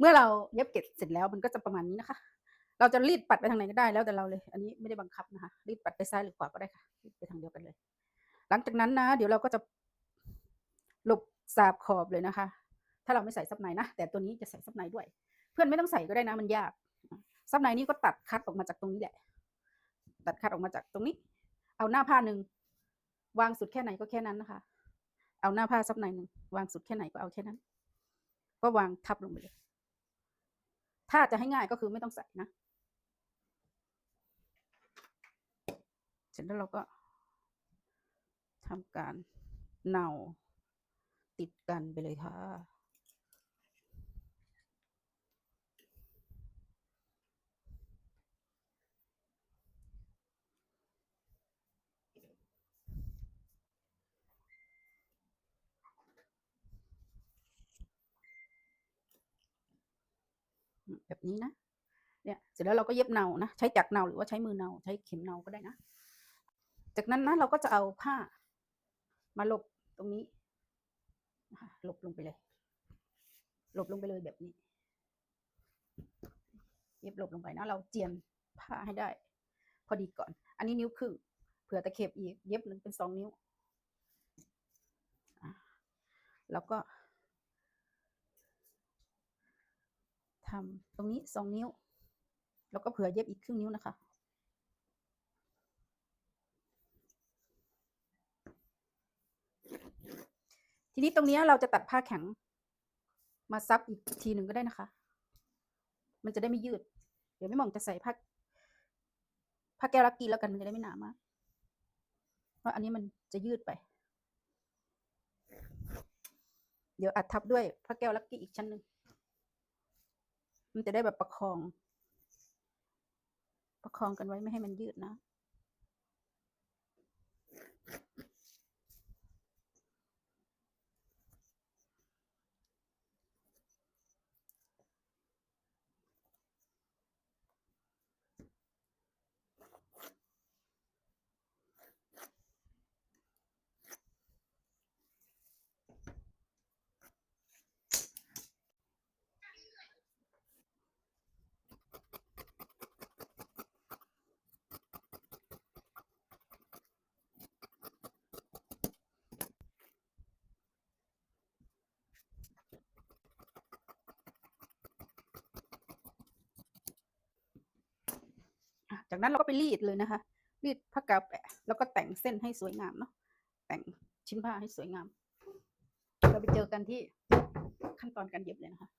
เมื่อเราเย็บเก็บเสร็จแล้วมันก็จะประมาณนี้นะคะ เราจะรีดปัดไปทางไหนก็ได้แล้วแต่เราเลย อันนี้ไม่ได้บังคับนะคะ รีดปัดไปซ้ายหรือขวาก็ได้ค่ะรีดไปทางเดียวกันเลย หลังจากนั้นนะ เดี๋ยวเราก็จะหลบสาบขอบเลยนะคะ ถ้าเราไม่ใส่ซับในนะ แต่ตัวนี้จะใส่ซับในด้วย เพื่อนไม่ต้องใส่ก็ได้นะ มันยาก ซับในนี่ก็ตัดคัดออกมาจากตรงนี้แหละ ตัดคัดออกมาจากตรงนี้ เอาหน้าผ้าหนึ่งวางสุดแค่ไหนก็แค่นั้นนะคะ เอาหน้าผ้าซับในหนึ่งวางสุดแค่ไหนก็เอาแค่นั้น ก็วางทับลงไปเลย ถ้าจะให้ง่ายก็คือไม่ต้องใส่นะ เสร็จแล้วเราก็ทำการเนาติดกันไปเลยค่ะ แบบนี้นะเนี่ยเสร็จแล้วเราก็เย็บเนานะใช้จักรเนาหรือว่าใช้มือเนาใช้เข็มเนาก็ได้นะ จากนั้นนะเราก็จะเอาผ้ามาหลบตรงนี้หลบลงไปเลยหลบลงไปเลยแบบนี้ เย็บหลบลงไปนะเราเจียมผ้าให้ได้ พอดีก่อน อันนี้นิ้วครึ่งเผื่อตะเข็บอีก เย็บหนึ่งเป็นสองนิ้วแล้วก็ ทำตรงนี้สองนิ้ว แล้วก็เผื่อเย็บอีกครึ่งนิ้วนะคะทีนี้ตรงนี้เราจะตัดผ้าแข็ง มาซับอีกทีหนึ่งก็ได้นะคะ มันจะได้ไม่ยืด เดี๋ยวไม่มองจะใส่ผ้าผ้าแก้วลักกี้แล้วกันมันจะได้ไม่หนามากเพราะอันนี้มันจะยืดไป เดี๋ยวอัดทับด้วยผ้าแก้วลักกี้อีกชั้นหนึ่ง มันจะได้แบบประคอง ประคองกันไว้ไม่ให้มันยืดนะ จากนั้นเราก็ไปรีดเลยนะคะ รีดผ้ากาวแปะ แล้วก็แต่งเส้นให้สวยงามเนาะแต่งชิ้นผ้าให้สวยงาม เราไปเจอกันที่ขั้นตอนการเย็บเลยนะคะ